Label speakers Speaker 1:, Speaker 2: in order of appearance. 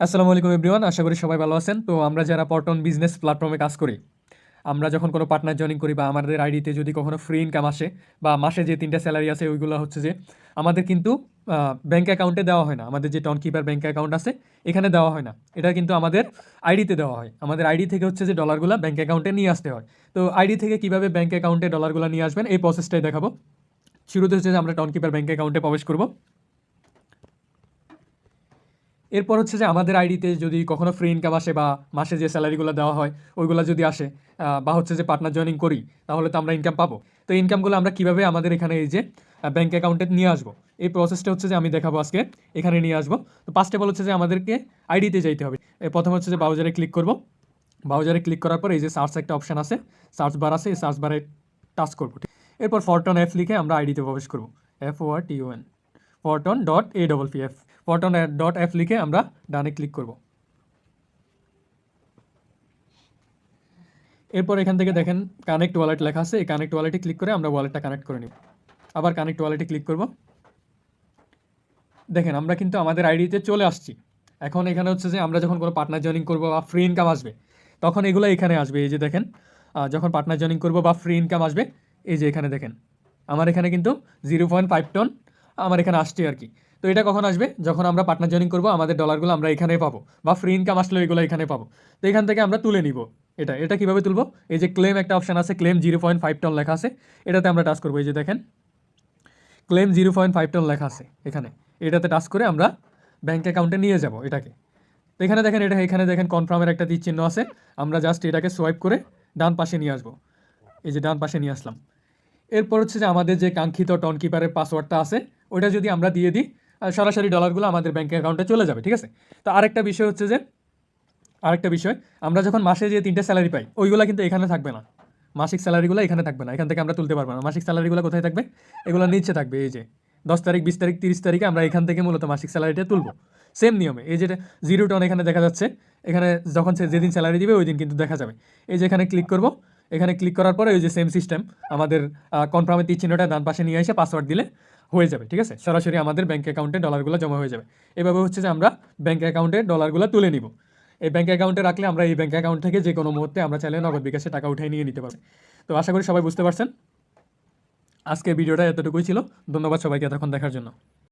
Speaker 1: আসসালামু আলাইকুম এভরিওয়ান, আশা করি সবাই ভালো আছেন। তো আমরা যারা পটন বিজনেস প্ল্যাটফর্মে কাজ করি, আমরা যখন কোনো পার্টনার জয়েনিং করি বা আমাদের আইডিতে যদি কখনো ফ্রি ইনকাম আসে বা মাসে যে তিনটা স্যালারি আছে ওইগুলো হচ্ছে যে, আমাদের কিন্তু ব্যাঙ্ক অ্যাকাউন্টে দেওয়া হয় না। আমাদের যে টন কিপার ব্যাঙ্ক অ্যাকাউন্ট আছে, এখানে দেওয়া হয় না। এটা কিন্তু আমাদের আইডিতে দেওয়া হয়। আমাদের আইডি থেকে হচ্ছে যে ডলারগুলো ব্যাঙ্ক অ্যাকাউন্টে নিয়ে আসতে হয়। তো আইডি থেকে কীভাবে ব্যাঙ্ক অ্যাকাউন্টে ডলারগুলো নিয়ে আসবেন, এই প্রসেসটাই দেখাবো। শুরুতে হচ্ছে যে আমরা টন কিপার ব্যাঙ্ক অ্যাকাউন্টে প্রবেশ করব। এরপর হচ্ছে যে আমাদের আইডিতে যদি কখনো ফ্রি ইনকাম আসে বা মাসে যে স্যালারিগুলো দেওয়া হয়, ওইগুলো যদি আসে বা হচ্ছে যে পার্টনার জয়েনিং করি, তাহলে তো আমরা ইনকাম পাবো। তো ইনকামগুলো আমরা কীভাবে আমাদের এখানে এই যে ব্যাঙ্ক অ্যাকাউন্টে নিয়ে আসব? এই প্রসেসটা হচ্ছে যে আমি দেখাবো আজকে, এখানে নিয়ে আসব। তো ফার্স্ট অফ হচ্ছে যে আমাদেরকে আইডিতে যাইতে হবে। প্রথম হচ্ছে যে ব্রাউজারে ক্লিক করব। ব্রাউজারে ক্লিক করার পর এই যে সার্চ একটা অপশন আছে সার্চ বার আছে, এই সার্চ বারে টাচ করব এরপর ফরটন অ্যাপ লিখে আমরা আইডিতে প্রবেশ করব। F O R T N dot A double P F forton dot F লিখে আমরা ডানে ক্লিক করব। এরপর এখান থেকে দেখেন কানেক্ট ওয়ালেট লেখা আছে। এই কানেক্ট ওয়ালেটে ক্লিক করে আমরা ওয়ালেটটা কানেক্ট করে নিব। আবার কানেক্ট ওয়ালেটে ক্লিক করব। দেখেন আমরা কিন্তু আমাদের আইডিতে চলে আসছি। এখন এখানে হচ্ছে যে আমরা যখন কোনো পার্টনার জয়েনিং করব বা ফ্রি ইনকাম আসবে, তখন এগুলো এখানে আসবে। এই যে দেখেন যখন পার্টনার জয়েনিং করব বা ফ্রি ইনকাম আসবে, এই যে এখানে দেখেন, আমার এখানে কিন্তু জিরো পয়েন্ট ফাইভ টন আমার এখানে আসছে আর কি। তো এটা কখন আসবে? যখন আমরা পার্টনার জয়েনিং করব, আমাদের ডলারগুলো আমরা এখানে পাবো বা ফ্রি ইনকাম আসলে এগুলো এখানে পাবো। তো এখান থেকে আমরা তুলে নিব এটা। এটা কীভাবে তুলবো? এই যে ক্লেম একটা অপশন আছে claim zero point five ton লেখা আছে, এটাতে আমরা টাচ করব। এই যে দেখেন claim zero point five ton লেখা আছে এখানে। এটাতে টাচ করে আমরা ব্যাঙ্ক অ্যাকাউন্টে নিয়ে যাব এটাকে। তো এখানে দেখেন, এটা এখানে দেখেন কনফার্মের একটা চিহ্ন আছে। আমরা জাস্ট এটাকে সোয়াইপ করে ডান পাশে নিয়ে আসব। এই যে ডান পাশে নিয়ে আসলাম। এরপর হচ্ছে যে আমাদের যে কাঙ্ক্ষিত টন কিপারের পাসওয়ার্ডটা আছে ওটা যদি আমরা দিয়ে দিই সরাসরি ডলারগুলো আমাদের ব্যাঙ্ক অ্যাকাউন্টে চলে যাবে, ঠিক আছে? তো আরেকটা বিষয় হচ্ছে যে, আরেকটা বিষয়, আমরা যখন মাসে যে তিনটে স্যালারি পাই, ওইগুলো কিন্তু এখানে থাকবে না। মাসিক স্যালারিগুলো এখানে থাকবে না, এখান থেকে আমরা তুলতে পারব না। মাসিক স্যালারিগুলো কোথায় থাকবে? এগুলো নিচে থাকবে, এই যে, দশ তারিখ, বিশ তারিখ, তিরিশ তারিখে আমরা এখান থেকে মূলত মাসিক স্যালারিটা তুলবো। সেম নিয়মে, এই যেটা জিরো টন এখানে দেখা যাচ্ছে, এখানে যখন সে যেদিন স্যালারি দিবে ওই দিন কিন্তু দেখা যাবে। এই যে এখানে ক্লিক করব এখানে ক্লিক করার পরে ওই যে সেম সিস্টেম আমাদের কনফার্মের তীর চিহ্নটা ডান পাশে নিয়ে এসে পাসওয়ার্ড দিলে হয়ে যাবে, ঠিক আছে? সরাসরি আমাদের ব্যাঙ্ক অ্যাকাউন্টে ডলারগুলো জমা হয়ে যাবে। এভাবে হচ্ছে যে আমরা ব্যাঙ্ক অ্যাকাউন্টে ডলারগুলো তুলে নিব। এই ব্যাঙ্ক অ্যাকাউন্টে রাখলে আমরা এই ব্যাঙ্ক অ্যাকাউন্ট থেকে যে কোনো মুহূর্তে আমরা চাইলে নগদ বিকাশে টাকা উঠিয়ে নিয়ে নিতে পারব। তো আশা করি সবাই বুঝতে পারছেন। আজকে ভিডিওটা এতটুকুই ছিল। ধন্যবাদ সবাইকে এতক্ষণ দেখার জন্য।